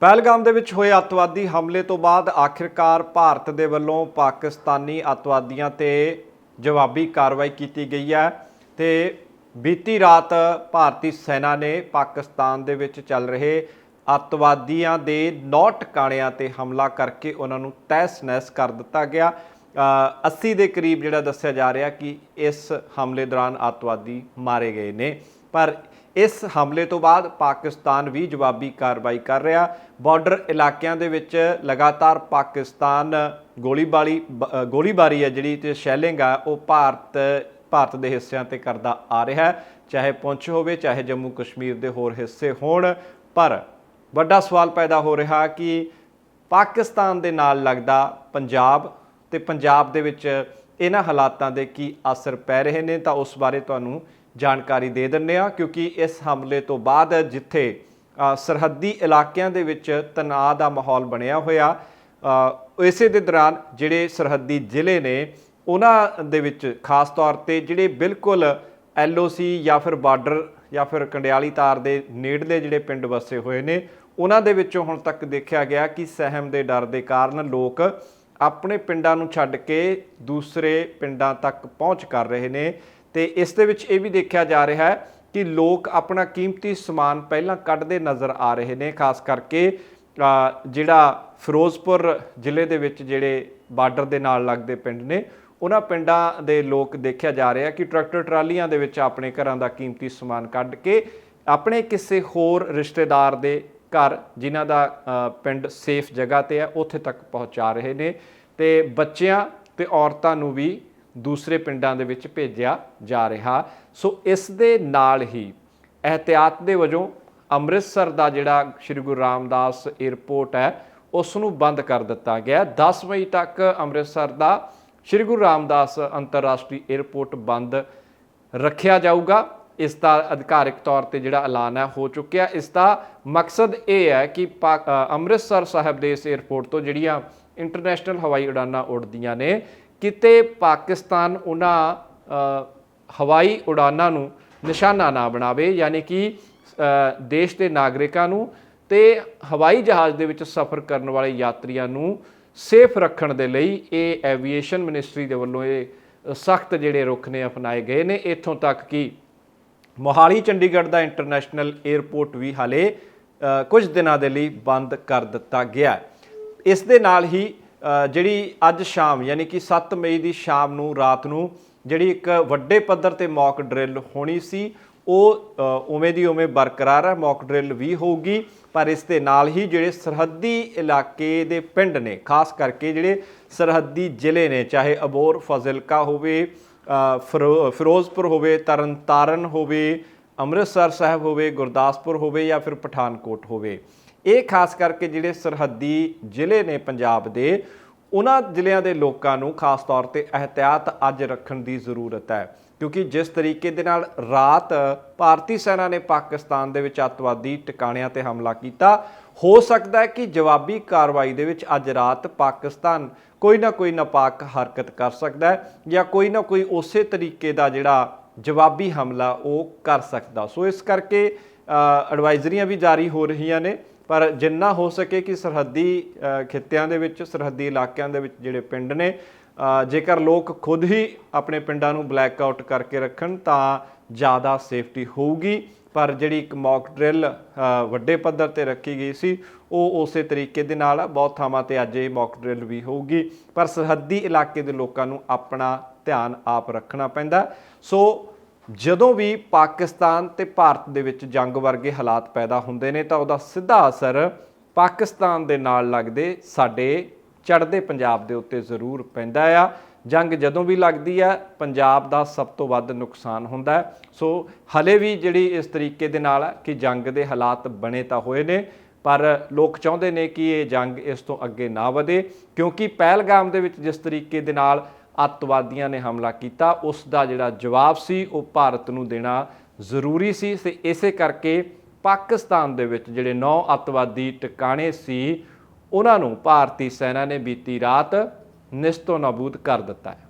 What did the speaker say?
ਪਹਿਲਗਾਮ ਦੇ ਵਿੱਚ ਹੋਏ ਅੱਤਵਾਦੀ ਹਮਲੇ ਤੋਂ ਬਾਅਦ ਆਖਿਰਕਾਰ ਭਾਰਤ ਦੇ ਵੱਲੋਂ ਪਾਕਿਸਤਾਨੀ ਅੱਤਵਾਦੀਆਂ ਤੇ ਜਵਾਬੀ ਕਾਰਵਾਈ ਕੀਤੀ ਗਈ ਹੈ ਤੇ ਬੀਤੀ ਰਾਤ ਭਾਰਤੀ ਸੈਨਾ ਨੇ ਪਾਕਿਸਤਾਨ ਦੇ ਵਿੱਚ ਚੱਲ ਰਹੇ ਅੱਤਵਾਦੀਆਂ ਦੇ ਨੌ ਟਿਕਾਣਿਆਂ ਤੇ ਹਮਲਾ ਕਰਕੇ ਉਹਨਾਂ ਨੂੰ ਤਹਿਸ-ਨਹਿਸ ਕਰ ਦਿੱਤਾ ਗਿਆ। ਅ, 80 ਦੇ ਕਰੀਬ ਜਿਹੜਾ ਦੱਸਿਆ ਜਾ ਰਿਹਾ ਕਿ ਇਸ ਹਮਲੇ ਦੌਰਾਨ ਅੱਤਵਾਦੀ ਮਾਰੇ ਗਏ ਨੇ। ਪਰ ਇਸ ਹਮਲੇ ਤੋਂ ਬਾਅਦ ਪਾਕਿਸਤਾਨ ਵੀ ਜਵਾਬੀ ਕਾਰਵਾਈ ਕਰ ਰਿਹਾ। ਬਾਰਡਰ ਇਲਾਕਿਆਂ ਦੇ ਵਿੱਚ ਲਗਾਤਾਰ ਪਾਕਿਸਤਾਨ ਗੋਲੀਬਾਰੀ, ਬ- ਗੋਲੀਬਾਰੀ ਹੈ ਜਿਹੜੀ ਤੇ ਸ਼ੈਲਿੰਗ ਆ, ਉਹ ਭਾਰਤ ਭਾਰਤ ਦੇ ਹਿੱਸਿਆਂ ਤੇ ਕਰਦਾ ਆ ਰਿਹਾ ਚਾਹੇ ਪੁੰਛ ਹੋਵੇ, ਚਾਹੇ ਜੰਮੂ ਕਸ਼ਮੀਰ ਦੇ ਹੋਰ ਹਿੱਸੇ ਹੋਣ, ਪਰ ਵੱਡਾ ਸਵਾਲ ਪੈਦਾ ਹੋ ਰਿਹਾ ਕਿ ਪਾਕਿਸਤਾਨ ਦੇ ਨਾਲ ਲੱਗਦਾ ਪੰਜਾਬ ਤੇ ਪੰਜਾਬ ਦੇ ਵਿੱਚ ਇਹਨਾਂ ਹਾਲਾਤਾਂ ਦੇ ਕੀ ਅਸਰ ਪੈ ਰਹੇ ਨੇ, ਤਾਂ ਉਸ ਬਾਰੇ ਤੁਹਾਨੂੰ ਜਾਣਕਾਰੀ ਦੇ ਦਿੰਨੇ ਆ ਕਿਉਂਕਿ ਇਸ ਹਮਲੇ ਤੋਂ ਬਾਅਦ ਜਿੱਥੇ ਸਰਹੱਦੀ ਇਲਾਕਿਆਂ ਦੇ ਵਿੱਚ ਤਣਾਅ ਦਾ ਮਾਹੌਲ ਬਣਿਆ ਹੋਇਆ ਇਸੇ ਦੇ ਦੌਰਾਨ ਜਿਹੜੇ ਸਰਹੱਦੀ ਜ਼ਿਲ੍ਹੇ ਨੇ, ਉਹਨਾਂ ਦੇ ਵਿੱਚ ਖਾਸ ਤੌਰ ਤੇ ਜਿਹੜੇ ਬਿਲਕੁਲ ਐਲਓਸੀ ਜਾਂ ਫਿਰ ਬਾਰਡਰ ਜਾਂ ਫਿਰ ਕੰਡਿਆਲੀ ਤਾਰ ਦੇ ਨੇੜਲੇ ਜਿਹੜੇ ਪਿੰਡ ਵਸੇ ਹੋਏ ਨੇ, ਉਹਨਾਂ ਦੇ ਵਿੱਚੋਂ ਹੁਣ ਤੱਕ ਦੇਖਿਆ ਗਿਆ ਕਿ ਸਹਿਮ ਦੇ ਡਰ ਦੇ ਕਾਰਨ ਲੋਕ ਆਪਣੇ ਪਿੰਡਾਂ ਨੂੰ ਛੱਡ ਕੇ ਦੂਸਰੇ ਪਿੰਡਾਂ ਤੱਕ ਪਹੁੰਚ ਕਰ ਰਹੇ ਨੇ। ਤੇ ਇਸ ਦੇ ਵਿੱਚ ਇਹ ਵੀ ਦੇਖਿਆ ਜਾ ਰਿਹਾ ਹੈ ਕਿ ਲੋਕ ਆਪਣਾ ਕੀਮਤੀ ਸਮਾਨ ਪਹਿਲਾਂ ਕੱਢਦੇ ਨਜ਼ਰ ਆ ਰਹੇ ਨੇ, ਖਾਸ ਕਰਕੇ ਜਿਹੜਾ ਫਿਰੋਜ਼ਪੁਰ ਜ਼ਿਲ੍ਹੇ ਦੇ ਵਿੱਚ ਜਿਹੜੇ ਬਾਰਡਰ ਦੇ ਨਾਲ ਲੱਗਦੇ ਪਿੰਡ ਨੇ, ਉਹਨਾਂ ਪਿੰਡਾਂ ਦੇ ਲੋਕ ਦੇਖਿਆ ਜਾ ਰਿਹਾ ਕਿ ਟਰੈਕਟਰ ਟਰਾਲੀਆਂ ਦੇ ਵਿੱਚ ਆਪਣੇ ਘਰਾਂ ਦਾ ਕੀਮਤੀ ਸਮਾਨ ਕੱਢ ਕੇ ਆਪਣੇ ਕਿਸੇ ਹੋਰ ਰਿਸ਼ਤੇਦਾਰ ਦੇ ਘਰ, ਜਿਨ੍ਹਾਂ ਦਾ ਪਿੰਡ ਸੇਫ ਜਗ੍ਹਾ ਤੇ ਹੈ, ਉੱਥੇ ਤੱਕ ਪਹੁੰਚਾ ਰਹੇ ਨੇ ਤੇ ਬੱਚਿਆਂ ਤੇ ਔਰਤਾਂ ਨੂੰ ਵੀ ਦੂਸਰੇ ਪਿੰਡਾਂ ਦੇ ਵਿੱਚ ਭੇਜਿਆ ਜਾ ਰਿਹਾ। ਸੋ ਇਸ ਦੇ ਨਾਲ ਹੀ ਅਹਤਿਆਤ ਦੇ ਵਜੋਂ ਅੰਮ੍ਰਿਤਸਰ ਦਾ ਜਿਹੜਾ ਸ੍ਰੀ ਗੁਰੂ ਰਾਮਦਾਸ 에ਅਰਪੋਰਟ ਹੈ, ਉਸ ਨੂੰ ਬੰਦ ਕਰ ਦਿੱਤਾ ਗਿਆ। 10 ਮਈ ਤੱਕ ਅੰਮ੍ਰਿਤਸਰ ਦਾ ਸ੍ਰੀ ਗੁਰੂ ਰਾਮਦਾਸ ਅੰਤਰਰਾਸ਼ਟਰੀ 에ਅਰਪੋਰਟ ਬੰਦ ਰੱਖਿਆ ਜਾਊਗਾ। ਇਸ ਦਾ ਅਧਿਕਾਰਿਕ ਤੌਰ ਤੇ ਜਿਹੜਾ ਐਲਾਨ ਹੈ, ਹੋ ਚੁੱਕਿਆ। ਇਸ ਦਾ ਮਕਸਦ ਇਹ ਹੈ ਕਿ ਅੰਮ੍ਰਿਤਸਰ ਸਾਹਿਬ ਦੇ ਇਸ 에ਅਰਪੋਰਟ ਤੋਂ ਜਿਹੜੀਆਂ ਇੰਟਰਨੈਸ਼ਨਲ ਹਵਾਈ ਉਡਾਨਾਂ ਉੱਡਦੀਆਂ ਨੇ ਕਿਤੇ ਪਾਕਿਸਤਾਨ ਉਹਨਾਂ ਹਵਾਈ ਉਡਾਨਾਂ ਨੂੰ ਨਿਸ਼ਾਨਾ ਨਾ ਬਣਾਵੇ, ਯਾਨੀ ਕਿ ਦੇਸ਼ ਦੇ ਨਾਗਰਿਕਾਂ ਨੂੰ ਤੇ ਹਵਾਈ ਜਹਾਜ਼ ਦੇ ਵਿੱਚ ਸਫ਼ਰ ਕਰਨ ਵਾਲੇ ਯਾਤਰੀਆਂ ਨੂੰ ਸੇਫ ਰੱਖਣ ਦੇ ਲਈ ਇਹ ਐਵੀਏਸ਼ਨ ਮਿਨਿਸਟਰੀ ਦੇ ਵੱਲੋਂ ਇਹ ਸਖਤ ਜਿਹੜੇ ਰੁਖ ਨੇ ਅਪਣਾਏ ਗਏ ਨੇ। ਇੱਥੋਂ ਤੱਕ ਕਿ ਮੋਹਾਲੀ, ਚੰਡੀਗੜ੍ਹ ਦਾ ਇੰਟਰਨੈਸ਼ਨਲ 에ਅਰਪੋਰਟ ਵੀ ਹਾਲੇ ਕੁਝ ਦਿਨਾਂ ਦੇ ਲਈ ਬੰਦ ਕਰ ਦਿੱਤਾ ਗਿਆ। ਇਸ ਦੇ ਨਾਲ ਹੀ ਜਿਹੜੀ ਅੱਜ ਸ਼ਾਮ, ਯਾਨੀ ਕਿ 7 ਮਈ ਦੀ ਸ਼ਾਮ ਨੂੰ, ਰਾਤ ਨੂੰ, ਜਿਹੜੀ ਇੱਕ ਵੱਡੇ ਪੱਧਰ ਤੇ ਮੌਕ ਡਰਿਲ ਹੋਣੀ ਸੀ, ਉਹ ਉਵੇਂ ਦੀ ਉਵੇਂ ਬਰਕਰਾਰ ਹੈ ਮੌਕ ਡਰਿਲ ਵੀ ਹੋਊਗੀ, ਪਰ ਇਸ ਦੇ ਨਾਲ ਹੀ ਜਿਹੜੇ ਸਰਹੱਦੀ ਇਲਾਕੇ ਦੇ ਪਿੰਡ ਨੇ, ਖਾਸ ਕਰਕੇ ਜਿਹੜੇ ਸਰਹੱਦੀ ਜ਼ਿਲ੍ਹੇ ਨੇ, ਚਾਹੇ ਅਬੋਰ, ਫਜ਼ਿਲਕਾ ਹੋਵੇ ਫਿਰੋ- ਫਿਰੋਜ਼ਪੁਰ ਹੋਵੇ, ਤਰਨਤਾਰਨ ਹੋਵੇ, ਅੰਮ੍ਰਿਤਸਰ ਸਾਹਿਬ ਹੋਵੇ, ਗੁਰਦਾਸਪੁਰ ਹੋਵੇ ਜਾਂ ਫਿਰ ਪਠਾਨਕੋਟ ਹੋਵੇ ਇਹ ਖਾਸ ਕਰਕੇ ਜਿਹੜੇ ਸਰਹੱਦੀ ਜ਼ਿਲ੍ਹੇ ਨੇ ਪੰਜਾਬ ਦੇ, ਉਹਨਾਂ ਜ਼ਿਲ੍ਹਿਆਂ ਦੇ ਲੋਕਾਂ ਨੂੰ ਖਾਸ ਤੌਰ ਤੇ ਅਹਤਿਆਤ ਅੱਜ ਰੱਖਣ ਦੀ ਜ਼ਰੂਰਤ ਹੈ। ਕਿਉਂਕਿ ਜਿਸ ਤਰੀਕੇ ਦੇ ਨਾਲ ਰਾਤ ਭਾਰਤੀ ਸੈਨਾ ਨੇ ਪਾਕਿਸਤਾਨ ਦੇ ਵਿੱਚ ਅੱਤਵਾਦੀ ਟਿਕਾਣਿਆਂ ਤੇ ਹਮਲਾ ਕੀਤਾ, ਹੋ ਸਕਦਾ ਹੈ ਕਿ ਜਵਾਬੀ ਕਾਰਵਾਈ ਦੇ ਵਿੱਚ ਅੱਜ ਰਾਤ ਪਾਕਿਸਤਾਨ ਕੋਈ ਨਾ ਕੋਈ ਨਾਪਾਕ ਹਰਕਤ ਕਰ ਸਕਦਾ ਹੈ ਜਾਂ ਕੋਈ ਨਾ ਕੋਈ ਉਸੇ ਤਰੀਕੇ ਦਾ ਜਿਹੜਾ ਜਵਾਬੀ ਹਮਲਾ ਉਹ ਕਰ ਸਕਦਾ। ਸੋ ਇਸ ਕਰਕੇ ਐਡਵਾਈਜ਼ਰੀਆਂ ਵੀ ਜਾਰੀ ਹੋ ਰਹੀਆਂ ਨੇ। ਪਰ ਜਿੰਨਾ ਹੋ ਸਕੇ ਕਿ ਸਰਹੱਦੀ ਅ, ਖਿੱਤਿਆਂ ਦੇ ਵਿੱਚ ਸਰਹੱਦੀ ਇਲਾਕਿਆਂ ਦੇ ਵਿੱਚ ਜਿਹੜੇ ਪਿੰਡ ਨੇ ਜੇਕਰ ਲੋਕ ਖੁਦ ਹੀ ਆਪਣੇ ਪਿੰਡਾਂ ਨੂੰ ਬਲੈਕ ਆਊਟ ਕਰਕੇ ਰੱਖਣ ਤਾਂ ਜ਼ਿਆਦਾ ਸੇਫਟੀ ਹੋਊਗੀ। ਪਰ ਜਿਹੜੀ ਇੱਕ ਮੌਕ ਡਰਿਲ ਵੱਡੇ ਪੱਧਰ ਤੇ ਰੱਖੀ ਗਈ ਸੀ ਉਹ ਉਸੇ ਤਰੀਕੇ ਦੇ ਨਾਲ ਬਹੁਤ ਥਾਵਾਂ ਤੇ ਅੱਜ ਇਹ ਮੌਕ ਡਰਿਲ ਵੀ ਹੋਊਗੀ। ਪਰ ਸਰਹੱਦੀ ਇਲਾਕੇ ਦੇ ਲੋਕਾਂ ਨੂੰ ਆਪਣਾ ਧਿਆਨ ਆਪ ਰੱਖਣਾ ਪੈਂਦਾ। ਸੋ ਜਦੋਂ ਵੀ ਪਾਕਿਸਤਾਨ ਤੇ ਭਾਰਤ ਦੇ ਵਿੱਚ ਜੰਗ ਵਰਗੇ ਹਾਲਾਤ ਪੈਦਾ ਹੁੰਦੇ ਨੇ ਤਾਂ ਉਹਦਾ ਸਿੱਧਾ ਅਸਰ ਪਾਕਿਸਤਾਨ ਦੇ ਨਾਲ ਲੱਗਦੇ ਸਾਡੇ ਚੜ੍ਹਦੇ ਪੰਜਾਬ ਦੇ ਉੱਤੇ ਜ਼ਰੂਰ ਪੈਂਦਾ ਆ। ਜੰਗ ਜਦੋਂ ਵੀ ਲੱਗਦੀ ਹੈ ਪੰਜਾਬ ਦਾ ਸਭ ਤੋਂ ਵੱਧ ਨੁਕਸਾਨ ਹੁੰਦਾ ਸੋ ਹਲੇ ਵੀ ਜਿਹੜੀ ਇਸ ਤਰੀਕੇ ਦੇ ਨਾਲ ਕਿ ਜੰਗ ਦੇ ਹਾਲਾਤ ਬਣੇ ਤਾਂ ਹੋਏ ਨੇ, ਪਰ ਲੋਕ ਚਾਹੁੰਦੇ ਨੇ ਕਿ ਇਹ ਜੰਗ ਇਸ ਤੋਂ ਅੱਗੇ ਨਾ ਵਧੇ, ਕਿਉਂਕਿ ਪਹਿਲਗਾਮ ਦੇ ਵਿੱਚ ਜਿਸ ਤਰੀਕੇ ਦੇ ਨਾਲ ਅੱਤਵਾਦੀਆਂ ਨੇ ਹਮਲਾ ਕੀਤਾ। ਉਸ ਦਾ ਜਿਹੜਾ ਜਵਾਬ ਸੀ, ਉਹ ਭਾਰਤ ਨੂੰ ਦੇਣਾ ਜ਼ਰੂਰੀ ਸੀ ਤੇ ਇਸੇ ਕਰਕੇ ਪਾਕਿਸਤਾਨ ਦੇ ਵਿੱਚ ਜਿਹੜੇ ਨੌ ਅੱਤਵਾਦੀ ਟਿਕਾਣੇ ਸੀ, ਉਹਨਾਂ ਨੂੰ ਭਾਰਤੀ ਸੈਨਾ ਨੇ ਬੀਤੀ ਰਾਤ ਨਿਸਤੋ ਨਾਬੂਦ ਕਰ ਦਿੱਤਾ ਹੈ।